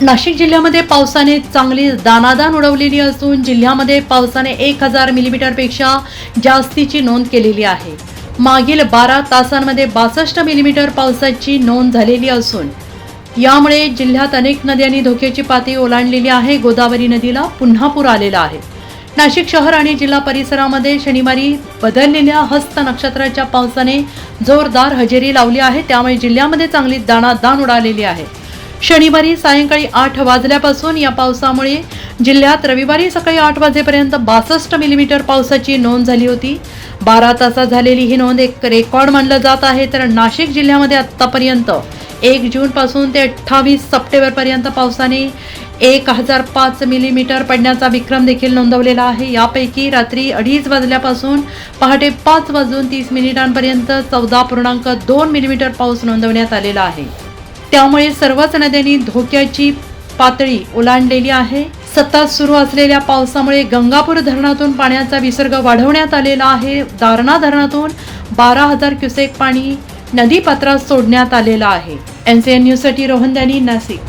नाशिक जिल्ह्यामध्ये पावसाने चांगली दानादान उडवलेली असून जिल्ह्यामध्ये पावसाने एक हजार मिलीमीटरपेक्षा जास्तीची नोंद केलेली आहे. मागील बारा तासांमध्ये बासष्ट मिलीमीटर पावसाची नोंद झालेली असून यामुळे जिल्ह्यात अनेक नद्यांनी धोक्याची पातळी ओलांडलेली आहे. गोदावरी नदीला पुन्हा पूर आलेला आहे. नाशिक शहर आणि जिल्हा परिसरामध्ये शनिवारी बदललेल्या हस्त नक्षत्राच्या पावसाने जोरदार हजेरी लावली आहे. त्यामुळे जिल्ह्यामध्ये चांगली दाणादाण उडालेली आहे. शनिवारी सायंकाळी आठ वाजल्यापासून या पावसामुळे जिल्ह्यात रविवारी सकाळी आठ वाजेपर्यंत बासष्ट मिलीमीटर पावसाची नोंद झाली होती. बारा तासात झालेली ही नोंद एक रेकॉर्ड मानलं जात आहे. तर नाशिक जिल्ह्यामध्ये आत्तापर्यंत एक जूनपासून ते अठ्ठावीस सप्टेंबरपर्यंत पावसाने एक हजार पाच मिलीमीटर पडण्याचा विक्रम देखील नोंदवलेला आहे. यापैकी रात्री अडीच वाजल्यापासून पहाटे पाच वाजून तीस मिनिटांपर्यंत चौदा पूर्णांक दोन मिलीमीटर पाऊस नोंदवण्यात आलेला आहे. त्यामुळे सर्वच नद्यांनी धोक्याची पातळी ओलांडलेली आहे. सतत सुरू असलेल्या पावसामुळे गंगापूर धरणातून पाण्याचा विसर्ग वाढवण्यात आलेला आहे. दारणा धरणातून बारा हजार क्युसेक पाणी नदीपात्रात सोडण्यात आलेलं आहे. एन सी एन न्यूजसाठी रोहन दॅनी नाशिक.